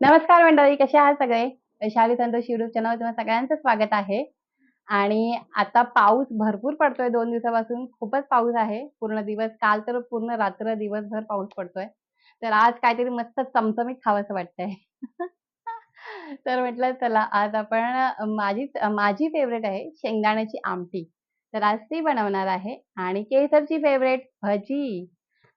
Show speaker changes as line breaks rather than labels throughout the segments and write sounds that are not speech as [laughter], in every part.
नमस्कार मंडळी कसे आहात सगळे? वैशाली संतोष युट्यूब चॅनल तुम्हाला सगळ्यांचं स्वागत आहे. आणि आता पाऊस भरपूर पडतोय दोन दिवसापासून खूपच पाऊस आहे. पूर्ण दिवस काल तर पूर्ण रात्र दिवसभर पाऊस पडतोय. तर आज काहीतरी मस्त चमचमीत खावंसं वाटतंय. [laughs] तर म्हटलं चला आज आपण माझी माझी फेवरेट आहे शेंगदाण्याची आमटी. तर आज ती बनवणार आहे. आणि केसरची फेवरेट भजी.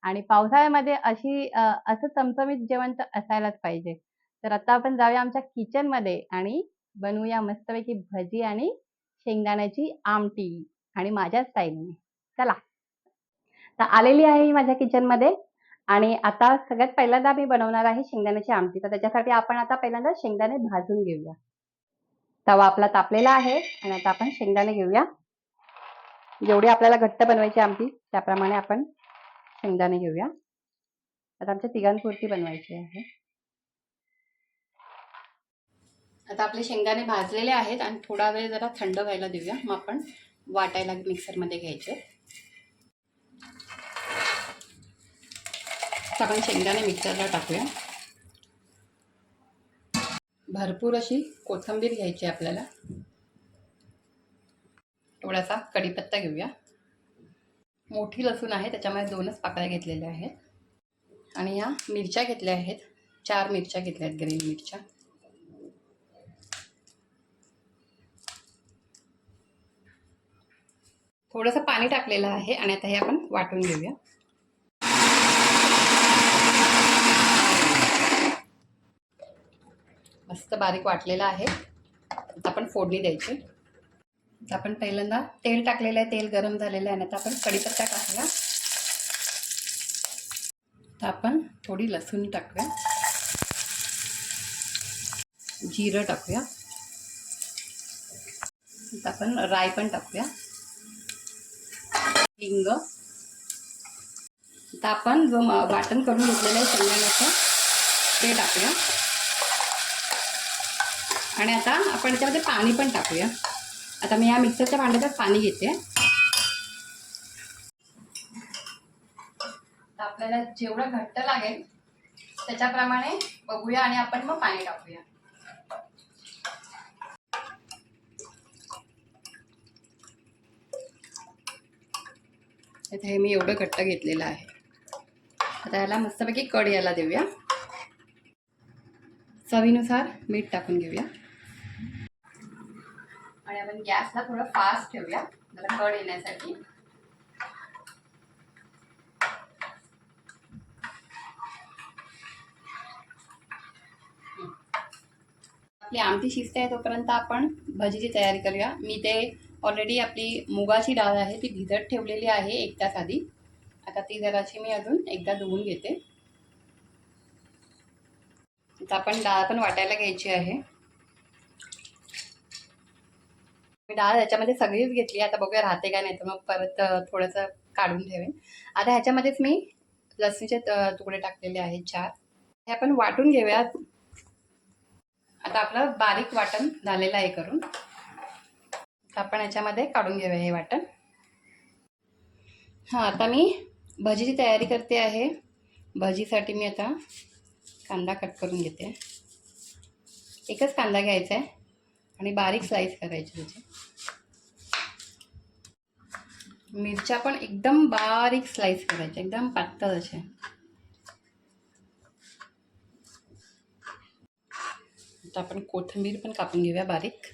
आणि पावसाळ्यामध्ये अशी असं चमचमीत जेवण तर असायलाच पाहिजे. तर आता आपण जाऊया आमच्या किचनमध्ये आणि बनवूया मस्तपैकी भजी आणि शेंगदाण्याची आमटी आणि माझ्या स्टाईलने चला. तर आलेली आहे ही माझ्या किचनमध्ये आणि आता सगळ्यात पहिल्यांदा मी बनवणार आहे शेंगदाण्याची आमटी. तर त्याच्यासाठी आपण आता पहिल्यांदा शेंगदाणे भाजून घेऊया. तवा आपला तापलेला आहे आणि आता आपण शेंगदाणे घेऊया. जेवढी आपल्याला घट्ट बनवायची आमटी त्याप्रमाणे आपण शेंगदाणे घेऊया. आता आमच्या तिघांपुरती बनवायची आहे. आता आपले शेंगदाणे भाजलेले आहेत आणि थोडा वेळ जरा थंड व्हायला देऊया. मग आपण वाटायला मिक्सरमध्ये घ्यायचे. आपण शेंगदाणे मिक्सरला टाकूया. भरपूर अशी कोथिंबीर घ्यायची आपल्याला. थोडासा कढीपत्ता घेऊया. मोठी लसूण आहे त्याच्यामध्ये दोनच पाकळ्या घेतलेल्या आहेत. आणि ह्या मिरच्या घेतल्या आहेत. चार मिरच्या घेतल्या आहेत ग्रीन मिरच्या. थोडंसं पाणी टाकलेलं आहे आणि आता हे आपण वाटून घेऊया. मस्त बारीक वाटलेलं आहे. आता आपण फोडणी द्यायची. आता आपण पहिल्यांदा तेल टाकलेलं आहे तेल गरम झालेलं आहे आणि आता आपण कढीपत्ता टाकूया. आता आपण थोडी लसूण टाकूया. जिरं टाकूया. आता आपण राय पण टाकूया. हिंग. आता आपण जो वाटण करून घेतलेलं आहे शेंगदाण्याचं ते टाकूया. आणि आता आपण त्याच्यामध्ये पाणी पण टाकूया. आता मी या मिक्सरच्या भांड्यातच पाणी घेते. आपल्याला जेवढं घट्ट लागेल त्याच्याप्रमाणे बघूया आणि आपण मग पाणी टाकूया. आता हे मी एवढं घट्ट घेतलेलं आहे. आता याला मस्तपैकी कड यायला देऊया. चवीनुसार मीठ टाकून घेऊया. आणि आपण गॅसला थोडं फास्ट ठेवूया. जरा कड येण्यासाठी. आपली आमटी शिजते आहे तोपर्यंत आपण भजीची तयारी करूया. मी ते ऑलरेडी आपली मुगाची डाळ आहे ती भिजत ठेवलेली आहे एक तास आधी. आता ती जराशी मी अजून एकदा धुवून घेते. आता आपण डाळ पण वाटायला घ्यायची आहे. मी डाळ ह्याच्यामध्ये सगळीच घेतली आता बघूया राहते का नाही तर मग परत थोडंसं काढून ठेवेन. आता ह्याच्यामध्येच मी लसणीचे तुकडे टाकलेले आहेत चार. हे आपण वाटून घेऊया आता आपलं बारीक वाटण झालेलं आहे करून. आपण याच्यामध्ये काढून घेऊया हे वाटण. हां आता मी भजीची तयारी करते आहे. भजीसाठी मी आता कांदा कट करून घेते. एकच कांदा घ्यायचा आहे आणि बारीक स्लाईस करायची त्याची. मिरच्या पण एकदम बारीक स्लाईस करायच्या एकदम पातळ असे आता आपण कोथिंबीर पण कापून घेऊया बारीक.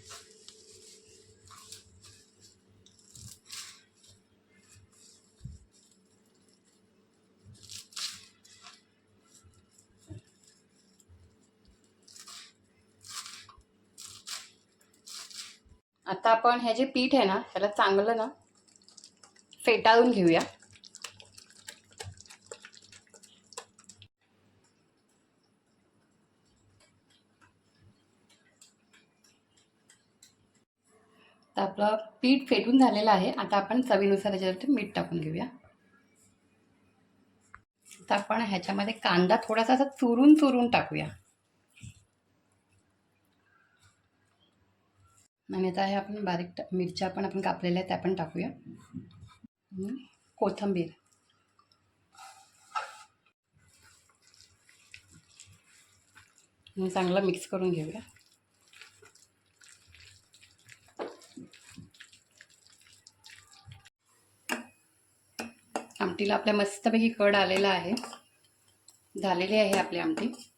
आता आपण हे जे पीठ आहे ना त्याला चांगलं ना फेटाळून घेऊया. तर आपलं पीठ फेटून झालेलं आहे. आता आपण चवीनुसार ह्याच्यावरती मीठ टाकून घेऊया. आता आपण ह्याच्यामध्ये कांदा थोडासा असा चुरून चुरून टाकूया. आणि आता हे आपण बारीक मिरच्या पण आपण कापलेल्या आहेत त्या पण टाकूया. कोथंबीर. कोथिंबीर चांगला मिक्स करून घेऊया. आमटीला आपल्या मस्तपैकी कड आलेला आहे. झालेली आहे आपली आमटी.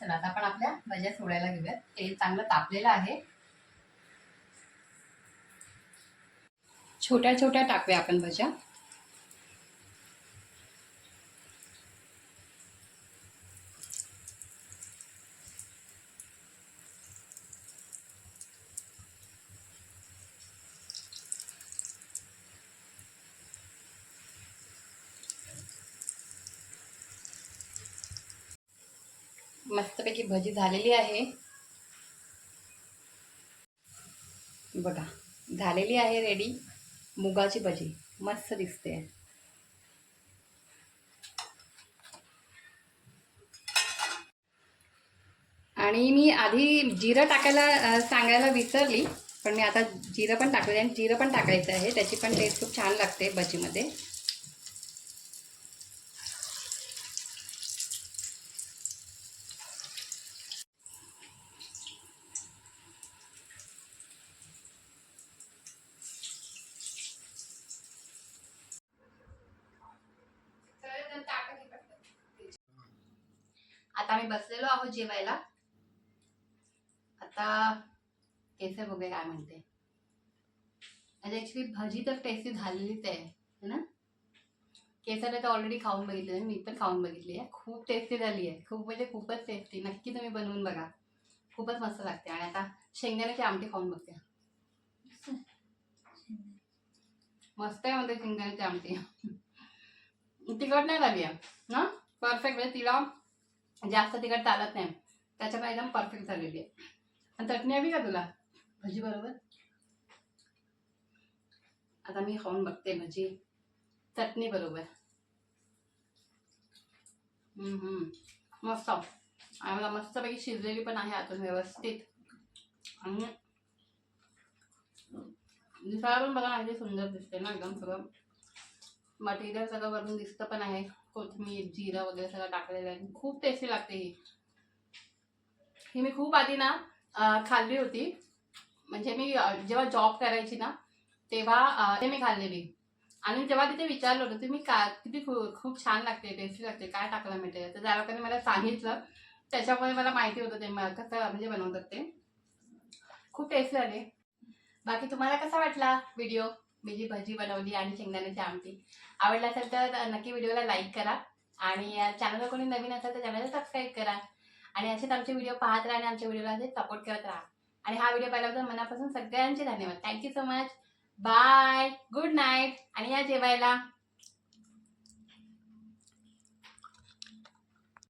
चला आता आपण आपल्या भज्या सोडायला घेऊयात. तेल चांगलं तापलेलं आहे. छोट्या छोट्या टाकूया आपण भज्या. मस्तपैकी भजी झालेली आहे. बघा झालेली आहे रेडी मुगाची भजी. मस्त दिसते. आणि मी आधी जिरं टाकायला सांगायला विसरली पण मी आता जिरं पण टाकले आणि जिरं पण टाकायचं आहे त्याची पण टेस्ट खूप छान लागते भजीमध्ये. आता आम्ही बसलेलो आहोत जेवायला. आता केसर बघूया काय म्हणते? आणि ऍक्च्युली भजी तर टेस्टी झालेलीच आहे है ना? केसरला तर ऑलरेडी खाऊन बघितली आहे मी पण खाऊन बघितली आहे. खूप टेस्टी झाली आहे. खूप म्हणजे खूपच टेस्टी नक्की तुम्ही बनवून बघा. खूपच मस्त लागते. आणि आता शेंगदाण्याची आमटी खाऊन बघते. मस्त आहे म्हणते शेंगदाण्याची आमटी. तिखट नाही झाली आहे. ना परफेक्ट म्हणजे तिला जास्त तिखट चालत नाही. त्याच्यामुळे एकदम परफेक्ट झालेली आहे. आणि चटणी हवी का तुला? भजी बरोबर. आता मी खाऊन बघते भजी. चटणी बरोबर. मस्त. आणि मला मस्तपैकी शिजलेली पण आहे आतून व्यवस्थित. आणि दिसायला पण बघा ना किती सुंदर दिसते ना एकदम सगळं मटेरियल सगळं वरून दिसतं पण आहे. कोथिंबीर जिरं वगैरे सगळं टाकलेलं आहे. खूप टेस्टी लागते ही. ही मी खूप आधी ना खाल्ली होती. म्हणजे मी जेव्हा जॉब करायची ना तेव्हा ते मी खाल्लेली आणि जेव्हा तिथे विचारलं होतं तुम्ही का किती खूप छान लागते टेस्टी लागते काय टाकलं मिळते तर त्या लोकांनी मला सांगितलं. त्याच्यामुळे मला माहिती होतं ते मला कसं म्हणजे बनवतात ते. खूप टेस्टी झाले बाकी तुम्हाला कसा वाटला व्हिडिओ मी जी भजी बनवली आणि शेंगदाण्याची आमटी. आवडला असेल तर नक्की व्हिडिओला लाईक करा आणि चॅनलला कोणी नवीन असेल तर चॅनलला सबस्क्राईब करा. आणि असेच आमचे व्हिडिओ पाहत राहा आणि आमच्या व्हिडिओला सपोर्ट करत राहा. आणि हा व्हिडिओ पाहिल्याबद्दल मनापासून सगळ्यांचे धन्यवाद. Thank you so much bye good night आणि या जेवायला.